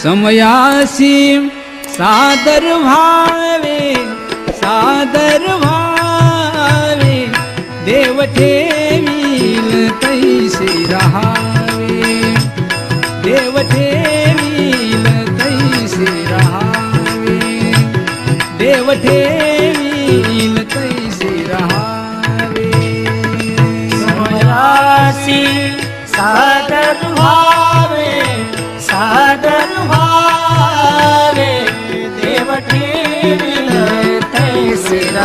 समयासी सादर व्हावे सादर व्हावे देव ठेवील तैसे रहावे देव ठेवील तैसे रहावे देव ठेवील तैसे रहावे समयासी सादर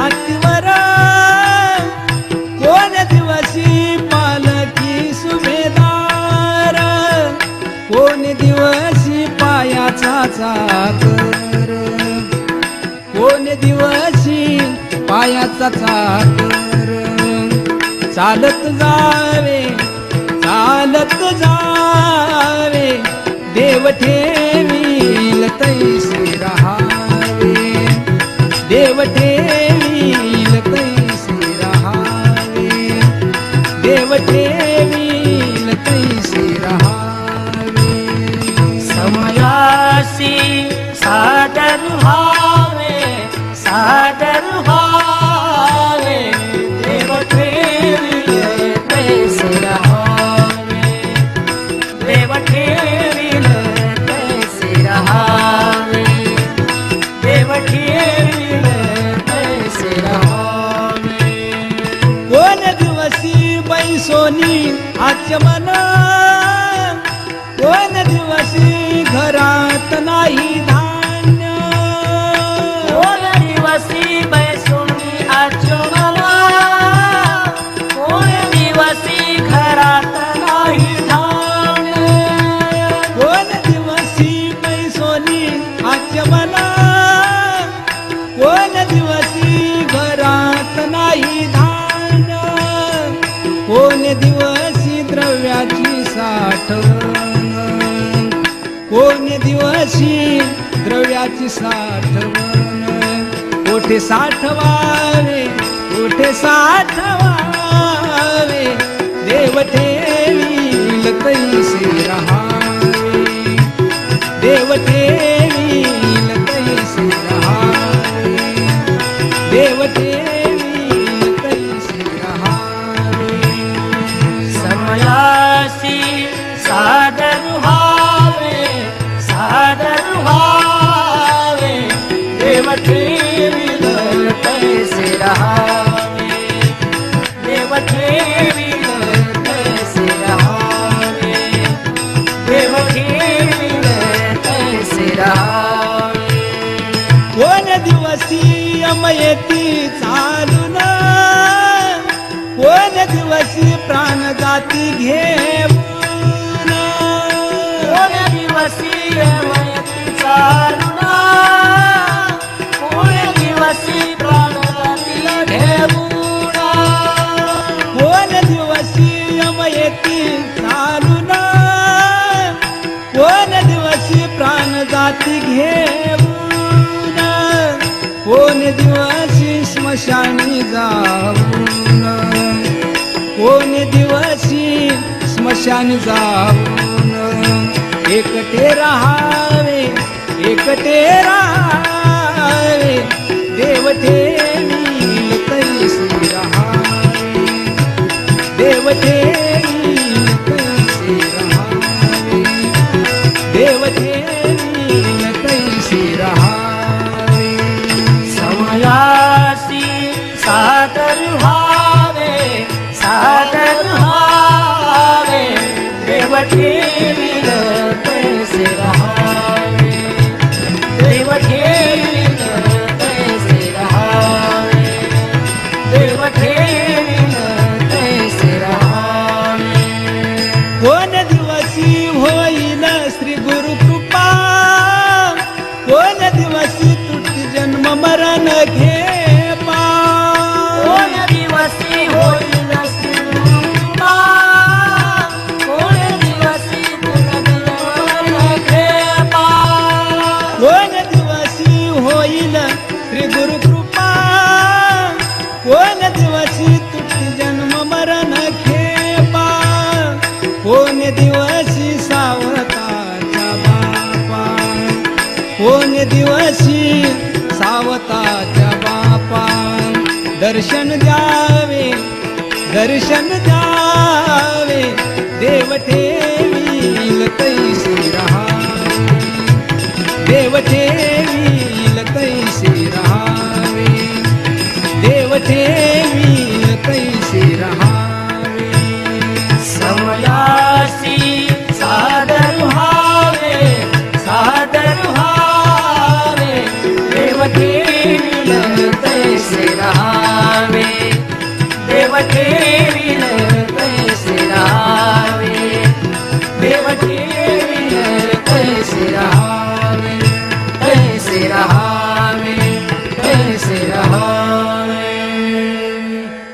बैसोनी कोण दिवशी पालखी सुभेदार? कोण दिवशी पायाचा चाकर? कोण दिवशी पायाचा चाकर? चालत जावे चालत जावे देव ठेवील बैसोनी आचमन कोण दिवशी घरात नाही धान्य? कोण दिवसी बैसुनी आचमना कोण दिवसी घरात नाही धान्य? कोण दिवशी बैसोनी आचमन कोण दिवसी साठवण. कोण दिवशी द्रव्याची साठवण. कोठे साठवावे कोठे साठवा. येती चालून कोण दिवशी प्राण जाती घेऊन? कोण दिवसी मयती चालुना कोण दिवसी प्राणरातील घेऊना? कोण दिवशी यमयती चालून कोण दिवशी प्राण जाती घे कोण दिवशी स्मशानी जाऊन. कोण दिवशी स्मशानी जाऊन. एकटे राहावे एकटे राहावे. देव देव दिवशी तुझी जन्म मरण खेपा कोण दिवशी सावताच्या बापा. कोण दिवशी सावताच्या बापा. दर्शन द्यावे दर्शन द्यावे. देव ठेवी तैसी रहावे देव ठेवील